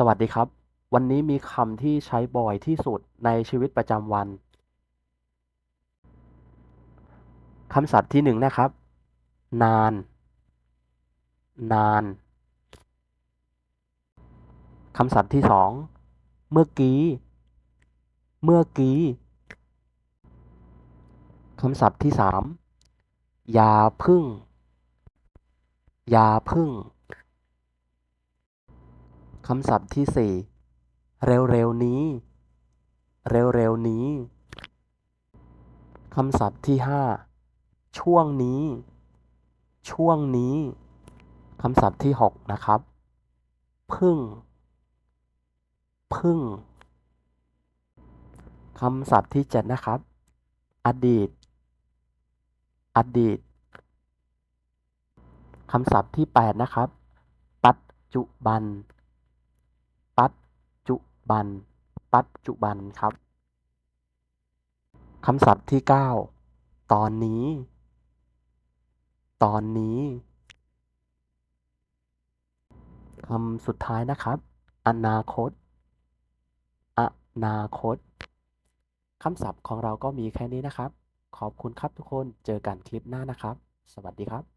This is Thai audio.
สวัสดีครับ วันนี้มีคำที่ใช้บ่อยที่สุดในชีวิตประจำวันคำศัพท์ที่หนึ่งนะครับ นาน นานคำศัพท์ที่สองเมื่อกี้ เมื่อกี้คำศัพท์ที่สามยาพึ่ง ยาพึ่ง คำศัพท์ที่สี่เร็วๆนี้ เร็วๆนี้ คำศัพท์ที่ห้าช่วงนี้ ช่วงนี้ คำศัพท์ที่หกนะครับ พึ่ง พึ่ง คำศัพท์ที่เจ็ดนะครับ อดีต อดีต คำศัพท์ที่แปดนะครับ ปัจจุบัน บัน ปัจจุบันครับคำศัพท์ที่เก้าตอนนี้ ตอนนี้คำสุดท้ายนะครับ อนาคต อนาคตคำศัพท์ของเราก็มีแค่นี้นะครับ ขอบคุณครับทุกคน เจอกันคลิปหน้านะครับ สวัสดีครับ